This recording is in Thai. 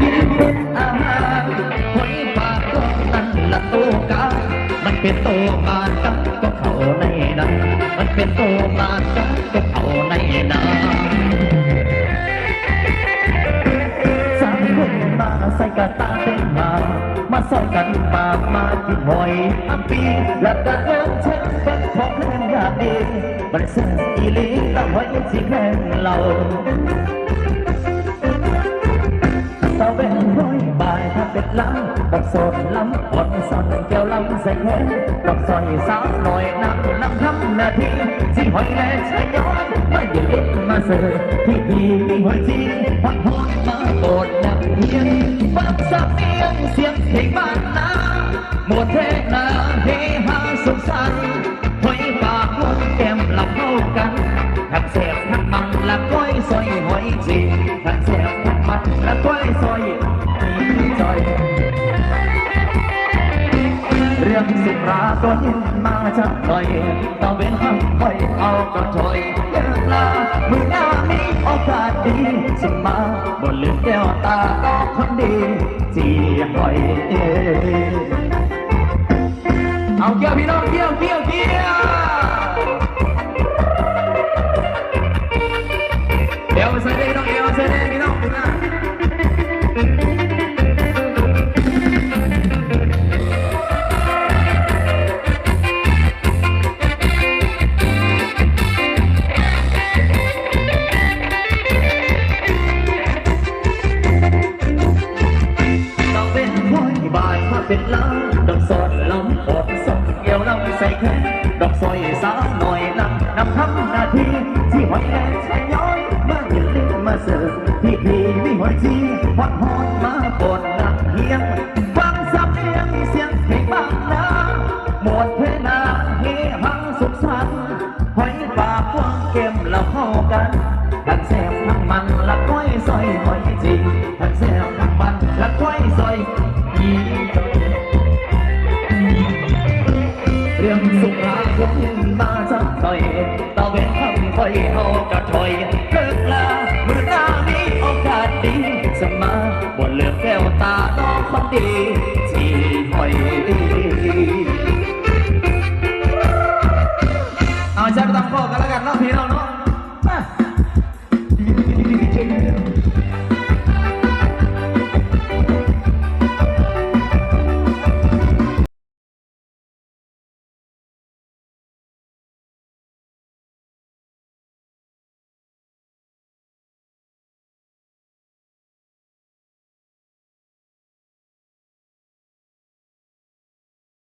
กินเป็นอาหารหอยปากก็นั่นละโตกามันเป็นโตมาจักก็เข้าในนั้นมันเป็นโตมาจักก็เข้าในนั้นสามคนมาใส่กระตาเต็มมา มาใส่กันมามากินหอยอัมปีและกระเดินเช็ดเป็นของแรงยาดีมันเส้นอีลีละหอยสิแข่งเรา ล้ำบักสดล้ำอดสอนแก้วล้ำใส่แขนบักซอยสาวหน่อยน้ำน้ำทำนาทีสิหอยแลใช้ย้อนมาอย่าเล็กมาเสิร์ฟที่ดีมีหอยจีฮอดฮอดมาโกรธนักเรียนฟังสำเนียงเสียงเพลงบ้านนาหมดเทนาเฮฮาสุขสันต์หอยปากหวแก้มหลับเข้ากันทั้งเสียบทั้งมังและก้อยซอยหอยจีทั้งเสียบทั้งมันและก้อยซอย รื่องสุราก็ยินมาจากหน่อยตะเวนห้ามคอยเอากระถอยเลิกลามือหน้ามีโอกาสดีสิมาบนลืมแก้วตาก็คนดีจีหอยเอาเกี่ยวพี่น้องเกี่ยวเกี่ยวเกี่ยวเดี๋ยวใส่ได้น้องเดี๋ยวใส่ได้พี่น้องพี่น้อง เป็นล้านดอกสอดลำปอดสองเกี่ยวลำใส่แขนดอกซอยสาวหน่อยลำนำทำหน้าที่ที่หอยแอนใช้ย้อยมาอย่าลืมมาเสิร์ฟที่พี่มีหอยจีฮอดฮอดมาปนนักเฮียงฟังสำเนียงเสียงเพลงบางนะหมดเพนาเฮฮังสุขสันต์หอยปากกว้างเก็มเราเข้ากันทั้งแซ่บทั้งมันละก้อยซอยหอยจีทั้งแซ่บทั้งมันละก้อยซอยอี น่อยตะเวนทำคอยเอากระถอยเลิกลาเมื่อหน้ามีโอกาสดีสมาบนเลือกแก้วตาน้องคนดีที่หอย